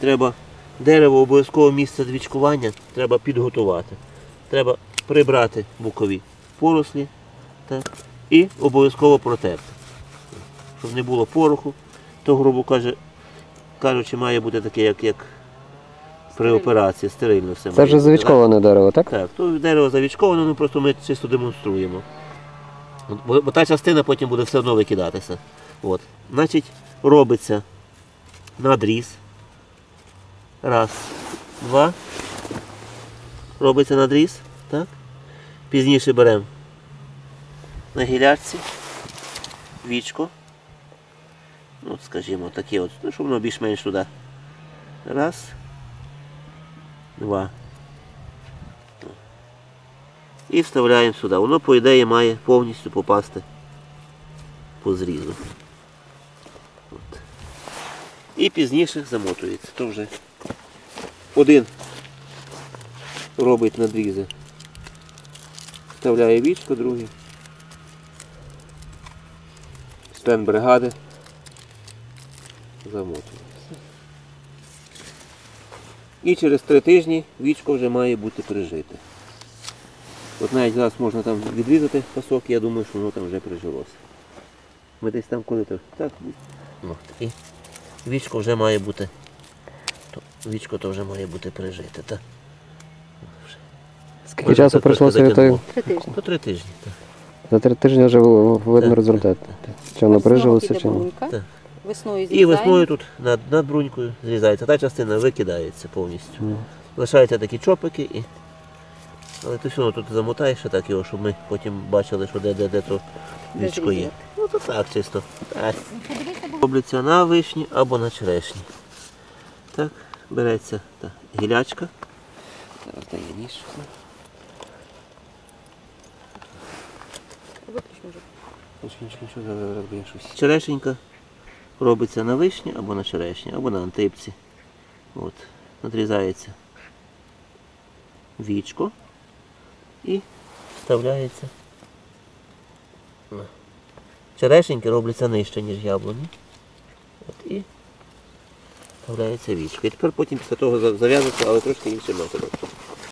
Треба дерево обов'язково місце двічкування треба підготувати. Треба прибрати бокові порослі так, і обов'язково протерти. Щоб не було пороху, то, грубо каже, кажучи, має бути таке, як, як при операції, стерильно все. Це має вже завічковане дерево, так? так, то дерево завічковане, ну просто ми чисто демонструємо. Бо, бо та частина потім буде все одно викидатися. От. Значить, робиться надріз. Раз, два. Робиться надріз. Так? Пізніше беремо на гілячці, вічко. Ну, скажімо, таке от, ну, щоб воно більш-менш туди. Раз. Два і вставляємо сюди. Воно, по ідеї, має повністю попасти по зрізу. От. І пізніше замотується. То вже один робить надрізи. Вставляє вічко, другий. Член бригади. Замотує. І через три тижні вічко вже має бути прижите. От навіть зараз можна там відрізати пасок, я думаю, що воно там вже прижилося. Ми десь там коли то так. Ну, і вічко вже має бути. То, вічко то вже має бути прижите. Так. Скільки часу пройшло з тої? Три тижні. По три тижні. Так. За три тижні вже видно Так, результат. так, Чи воно прижилося, чи ні. Так. Весною І весною тут над, над брунькою зрізається. Та частина викидається повністю. Ну. Лишаються такі чопики і. Але ти все одно тут замотаєш так його, щоб ми потім бачили, що де, де, де то вічко є. Ну то так чисто. Так. Робляться на вишні або на черешні. Так, береться та, гілячка. Зараз дає ніж. Щось. Черешенька робиться на вишні або на черешні, або на антипці. От. Надрізається вічко і вставляється. Черешеньки робляться нижче, ніж яблуні. От, і вставляється вічко. І тепер потім після того за- зав'язується, але трошки іншим методом.